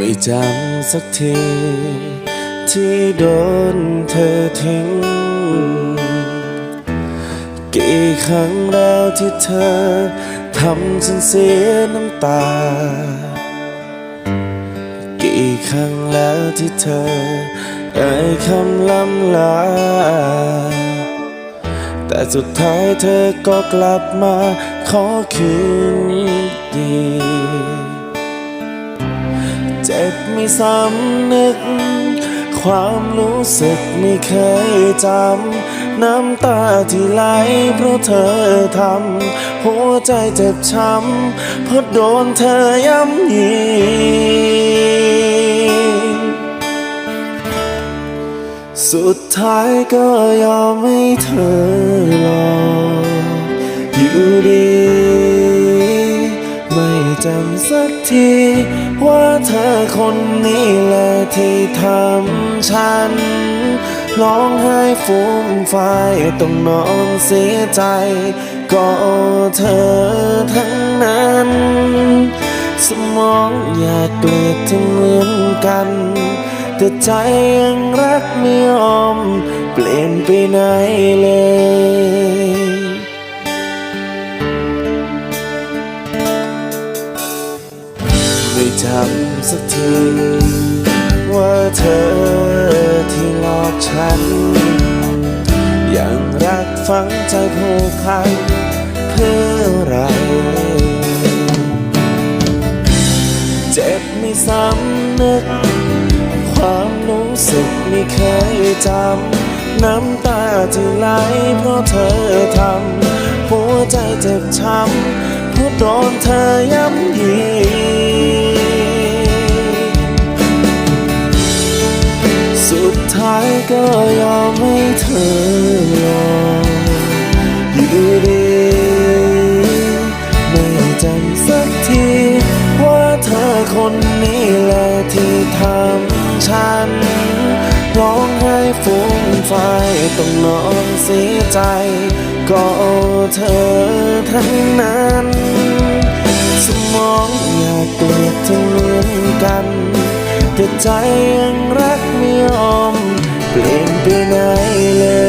ไม่จำสักที ที่โดนเธอทิ้ง กี่ครั้งแล้วที่เธอทำฉันเสียน้ำตา กี่ครั้งแล้วที่เธอเอ่ยคำล้ำลา แต่สุดท้ายเธอก็กลับมาขอคืนดี เจ็บไม่ซ้ำนึก ความรู้สึกไม่เคยจำ น้ำตาที่ไหลเพราะเธอทำ หัวใจเจ็บช้ำ เพราะโดนเธอย่ำยีสุดท้ายก็ยอมให้เธอรออยู่ดีำสักที ว่าเธอคนนี้แหละที่ทำฉัน ร้องไห้ฟูมฟายต้องนอนเสียใจ ก็เธอทั้งนั้น สมองอยากเกลียดเธอเหมือนกัน แต่ใจยังรักไม่ยอม เปลี่ยนไปไหนเลย จำสักทีว่าเธอที่หลอกฉัน ยังรักฝังใจผูกพันเพื่อไร เจ็บไม่ซ้ำนึก ความรู้สึกไม่เคยจำ น้ำตาที่ไหลเพราะเธอทำ หัวใจเจ็บช้ำเพราะโดนเธอย่ำ ท้ายก็ยอมให้เธอรออยู่ดีไม่จำสักที ว่าเธอคนนี้แหละที่ทำฉัน ร้องไห้ฟูมฟายต้องนอนเสียใจ ก็เธอทั้งนั้น สมองอยากเกลียดเธอเหมือนกัน แต่ใจยังรักไม่ยอม เป